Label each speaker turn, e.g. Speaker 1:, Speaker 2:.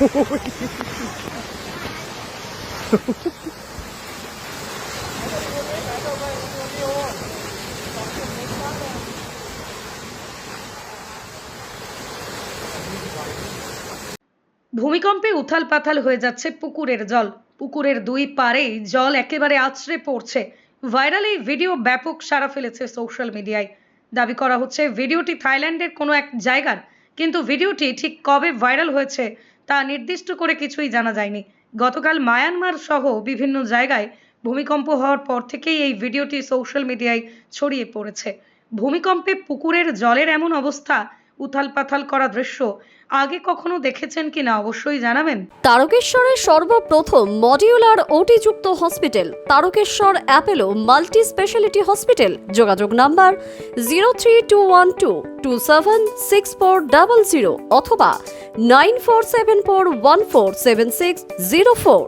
Speaker 1: ভূমিকম্পে উথাল পাথাল হয়ে যাচ্ছে পুকুরের জল। পুকুরের দুই পারেই জল একেবারে আছড়ে পড়ছে। ভাইরাল এই ভিডিও ব্যাপক সাড়া ফেলেছে সোশ্যাল মিডিয়ায়। দাবি করা হচ্ছে, ভিডিওটি থাইল্যান্ডের কোনো এক জায়গার। কিন্তু ভিডিওটি ঠিক কবে ভাইরাল হয়েছে তা নির্দিষ্ট করে কিছুই জানা যায়নি। গতকাল মায়ানমার সহ বিভিন্ন জায়গায় ভূমিকম্প হওয়ার পর থেকেই এই ভিডিওটি সোশ্যাল মিডিয়ায় ছড়িয়ে পড়েছে। ভূমিকম্পে পুকুরের জলের এমন অবস্থা উথাল পাথাল করা দৃশ্য আগে কখনো দেখেছেন কিনা অবশ্যই জানাবেন।
Speaker 2: তারকেশ্বরের সর্বপ্রথম modular ওটিযুক্ত hospital, Tarakeswar Apollo multi speciality hospital, যোগাযোগ number zero three two one two two seven six four double zero অথবা nine four seven four one four seven six zero four